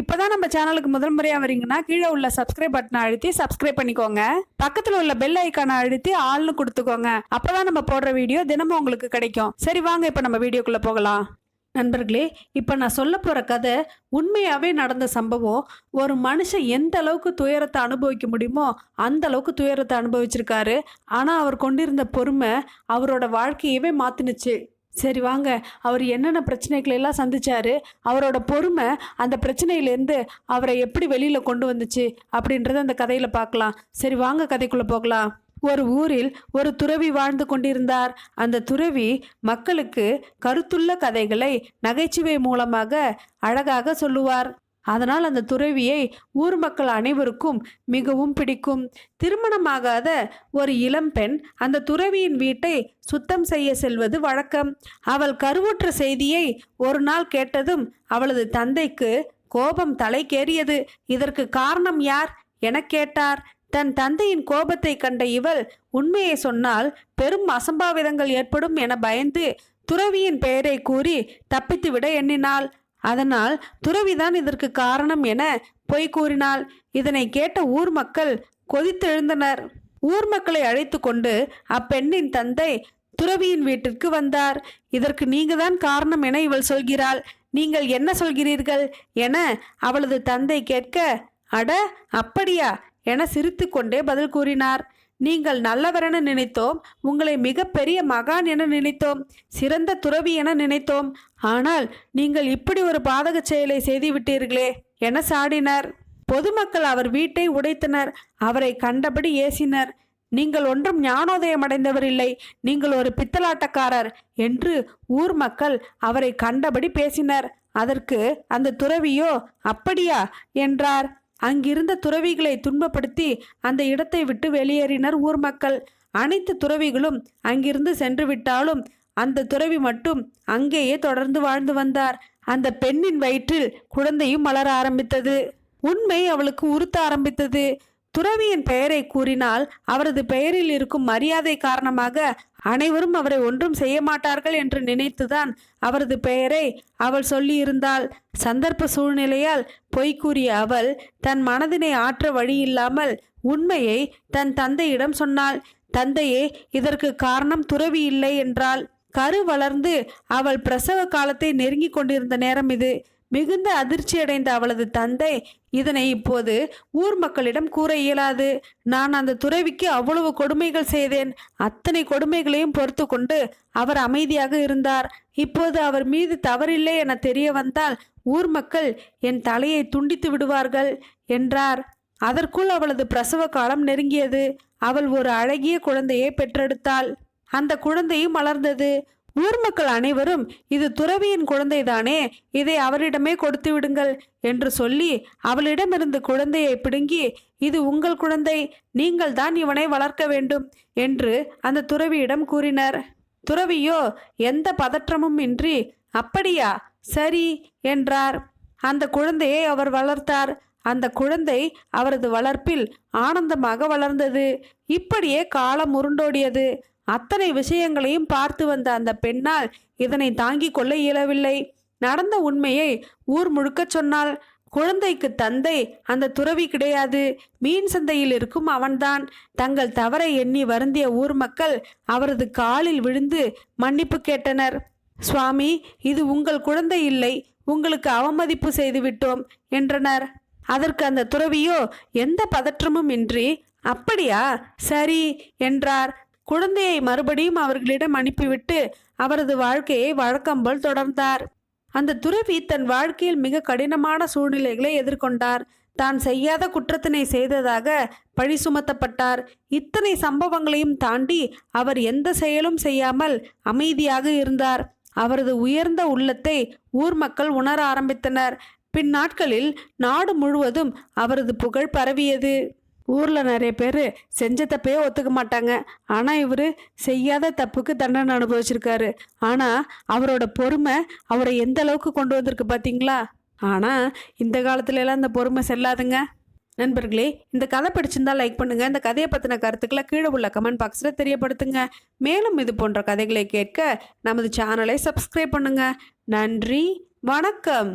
இப்போதான் நம்ம சேனலுக்கு முதல் முறையாக வரீங்கன்னா கீழே உள்ள சப்ஸ்கிரைப் பட்டனை அழுத்தி சப்ஸ்கிரைப் பண்ணிக்கோங்க. பக்கத்தில் உள்ள பெல் ஐக்கானை அழுத்தி ஆள்னு கொடுத்துக்கோங்க. அப்போதான் நம்ம போடுற வீடியோ தினமும் உங்களுக்கு கிடைக்கும். சரி வாங்க இப்போ நம்ம வீடியோக்குள்ளே போகலாம். நண்பர்களே இப்போ நான் சொல்ல போகிற கதை உண்மையாகவே நடந்த சம்பவம் ஒரு மனுஷன் எந்த அளவுக்கு துயரத்தை அனுபவிக்க முடியுமோ அந்த அளவுக்கு துயரத்தை அனுபவிச்சிருக்காரு. ஆனால் அவர் கொண்டிருந்த பொறுமை அவரோட வாழ்க்கையவே மாற்றினுச்சு சரி வாங்க அவர் என்னென்ன பிரச்சனைகளை எல்லாம் சந்திச்சாரு அவரோட பொறுமை அந்த பிரச்சனையிலேருந்து அவரை எப்படி வெளியில் கொண்டு வந்துச்சு அப்படின்றத அந்த கதையில் பார்க்கலாம். சரி வாங்க கதைக்குள்ளே போகலாம். ஒரு ஊரில் ஒரு துறவி வாழ்ந்து கொண்டிருந்தார். அந்த துறவி மக்களுக்கு கருத்துள்ள கதைகளை நகைச்சுவை மூலமாக அழகாக சொல்லுவார். அதனால் அந்த துறவியை ஊர் மக்கள் அனைவருக்கும் மிகவும் பிடிக்கும். திருமணமாகாத ஒரு இளம்பெண் அந்த துறவியின் வீட்டை சுத்தம் செய்ய செல்வது வழக்கம். அவள் கருவுற்ற செய்தியை ஒரு நாள் கேட்டதும் அவளது தந்தைக்கு கோபம் தலைக்கேறியது. இதற்கு காரணம் யார்? எனக் கேட்டார். தன் தந்தையின் கோபத்தை கண்ட இவள் உண்மையை சொன்னால் பெரும் அசம்பாவிதங்கள் ஏற்படும் என பயந்து துறவியின் பெயரை கூறி தப்பித்துவிட எண்ணினாள். அதனால் துறவிதான் இதற்கு காரணம் என பொய் கூறினாள். இதனை கேட்ட ஊர் மக்கள் கொதித்தெழுந்தனர். ஊர் மக்களை அழைத்து கொண்டு அப்பெண்ணின் தந்தை துறவியின் வீட்டிற்கு வந்தார். இதற்கு நீங்கதான் காரணம் என இவள் சொல்கிறாள். நீங்கள் என்ன சொல்கிறீர்கள் என அவளது தந்தை கேட்க அட அப்படியா? என சிரித்துக்கொண்டே பதில் கூறினார். நீங்கள் நல்லவரென நினைத்தோம் உங்களை மிகப்பெரிய மகான் என நினைத்தோம் சிறந்த துறவி என நினைத்தோம். ஆனால் நீங்கள் இப்படி ஒரு பாதக செயலை செய்து விட்டீர்களே என சாடினர். பொதுமக்கள் அவர் வீட்டை உடைத்தனர் அவரை கண்டபடி ஏசினர். நீங்கள் ஒன்றும் ஞானோதயம் அடைந்தவர் இல்லை நீங்கள் ஒரு பித்தலாட்டக்காரர் என்று ஊர் மக்கள் அவரை கண்டபடி பேசினர். அதற்கு அந்த துறவியோ அப்படியா? என்றார். அங்கிருந்த துறவிகளை துன்பப்படுத்தி அந்த இடத்தை விட்டு வெளியேறினர் ஊர் மக்கள். அனைத்து துறவிகளும் அங்கிருந்து சென்று விட்டாலும் அந்த துறவி மட்டும் அங்கேயே தொடர்ந்து வாழ்ந்து வந்தார். அந்த பெண்ணின் வயிற்றில் குழந்தையும் மலர ஆரம்பித்தது. உண்மை அவளுக்கு உறுத்த ஆரம்பித்தது. துறவியின் பெயரை கூறினால் அவரது பெயரில் இருக்கும் மரியாதை காரணமாக அனைவரும் அவரை ஒன்றும் செய்ய மாட்டார்கள் என்று நினைத்துதான் அவரது பெயரை அவள் சொல்லியிருந்தாள். சந்தர்ப்ப சூழ்நிலையால் பொய் கூறிய அவள் தன் மனதினை ஆற்ற வழியில்லாமல் உண்மையை தன் தந்தையிடம் சொன்னாள். தந்தையே இதற்கு காரணம் துறவி இல்லை என்றாள். கரு வளர்ந்து அவள் பிரசவ காலத்தை நெருங்கிக் கொண்டிருந்த நேரம் இது. மிகுந்த அதிர்ச்சியடைந்த அவளது தந்தை இதனை இப்போது ஊர் மக்களிடம் கூற இயலாது. நான் அந்த துறவிக்கு அவ்வளவு கொடுமைகள் செய்தேன். அத்தனை கொடுமைகளையும் பொறுத்து கொண்டு அவர் அமைதியாக இருந்தார். இப்போது அவர் மீது தவறில்லை என தெரிய வந்தால் ஊர் மக்கள் என் தலையை துண்டித்து விடுவார்கள் என்றார். அதற்குள் அவளது பிரசவ காலம் நெருங்கியது. அவள் ஒரு அழகிய குழந்தையை பெற்றெடுத்தாள். அந்த குழந்தையும் மலர்ந்தது ஊர் மக்கள் அனைவரும் இது துறவியின் குழந்தைதானே இதை அவரிடமே கொடுத்து விடுங்கள் என்று சொல்லி அவளிடமிருந்து குழந்தையை பிடுங்கி இது உங்கள் குழந்தை நீங்கள் தான் இவனை வளர்க்க வேண்டும் என்று அந்த துறவியிடம் கூறினர். துறவியோ எந்த பதற்றமும் இன்றி அப்படியா சரி என்றார். அந்த குழந்தையை அவர் வளர்த்தார். அந்த குழந்தை அவரது வளர்ப்பில் ஆனந்தமாக வளர்ந்தது. இப்படியே காலம் உருண்டோடியது. அத்தனை விஷயங்களையும் பார்த்து வந்த அந்த பெண்ணால் இதனை தாங்கிக் கொள்ள இயலவில்லை. நடந்த உண்மையை ஊர் முழுக்கச் சொன்னால் குழந்தைக்கு தந்தை அந்த துறவி கிடையாது. மீன் சந்தையில் இருக்கும் அவன்தான். தங்கள் தவறை எண்ணி வருந்திய ஊர் மக்கள் அவரது காலில் விழுந்து மன்னிப்பு கேட்டனர். சுவாமி இது உங்கள் குழந்தை இல்லை. உங்களுக்கு அவமதிப்பு செய்துவிட்டோம் என்றனர். அதற்கு அந்த துறவியோ எந்த பதற்றமும் இன்றி? அப்படியா? சரி என்றார். குழந்தையை மறுபடியும் அவர்களிடம் அனுப்பிவிட்டு அவரது வாழ்க்கையை வழக்கம்போல் தொடர்ந்தார். அந்த துறவி தன் வாழ்க்கையில் மிக கடினமான சூழ்நிலைகளை எதிர்கொண்டார். தான் செய்யாத குற்றத்தினை செய்ததாக பழி சுமத்தப்பட்டார். இத்தனை சம்பவங்களையும் தாண்டி அவர் எந்த செயலும் செய்யாமல் அமைதியாக இருந்தார். அவரது உயர்ந்த உள்ளத்தை ஊர் மக்கள் உணர ஆரம்பித்தனர். பின்னாட்களில் நாடு முழுவதும் அவரது புகழ் பரவியது. ஊரில் நிறைய பேர் செஞ்ச தப்பே ஒத்துக்க மாட்டாங்க. ஆனால் இவர் செய்யாத தப்புக்கு தண்டனை அனுபவிச்சிருக்காரு. ஆனால் அவரோட பொறுமை அவரை எந்த அளவுக்கு கொண்டு வந்திருக்கு பார்த்தீங்களா ஆனால் இந்த காலத்துலலாம் இந்த பொறுமை செல்லாதுங்க. நண்பர்களே இந்த கதை பிடிச்சிருந்தா லைக் பண்ணுங்க. இந்த கதையை பற்றின கருத்துக்களை கீழே உள்ள கமெண்ட் பாக்ஸில் தெரியப்படுத்துங்க. மேலும் இது போன்ற கதைகளை கேட்க நமது சேனலை சப்ஸ்கிரைப் பண்ணுங்க. நன்றி வணக்கம்.